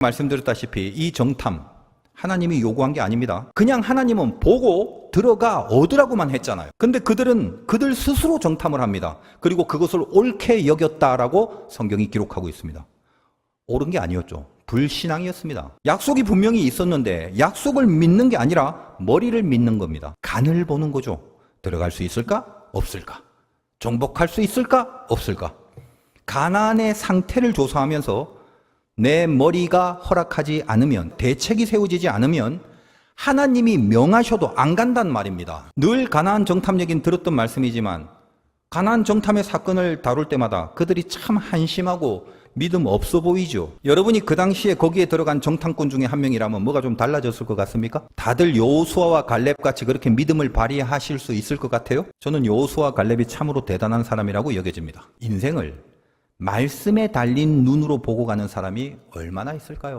말씀드렸다시피 이 정탐 하나님이 요구한 게 아닙니다. 그냥 하나님은 보고 들어가 얻으라고만 했잖아요. 근데 그들은 그들 스스로 정탐을 합니다. 그리고 그것을 옳게 여겼다라고 성경이 기록하고 있습니다. 옳은 게 아니었죠. 불신앙이었습니다. 약속이 분명히 있었는데 약속을 믿는 게 아니라 머리를 믿는 겁니다. 간을 보는 거죠. 들어갈 수 있을까? 없을까? 정복할 수 있을까? 없을까? 가난의 상태를 조사하면서 내 머리가 허락하지 않으면 대책이 세워지지 않으면 하나님이 명하셔도 안 간단 말입니다. 늘 가나안 정탐 얘기는 들었던 말씀이지만 가나안 정탐의 사건을 다룰 때마다 그들이 참 한심하고 믿음 없어 보이죠. 여러분이 그 당시에 거기에 들어간 정탐꾼 중에 한 명이라면 뭐가 좀 달라졌을 것 같습니까? 다들 여호수아와 갈렙 같이 그렇게 믿음을 발휘하실 수 있을 것 같아요? 저는 여호수아 갈렙이 참으로 대단한 사람이라고 여겨집니다. 인생을 말씀에 달린 눈으로 보고 가는 사람이 얼마나 있을까요?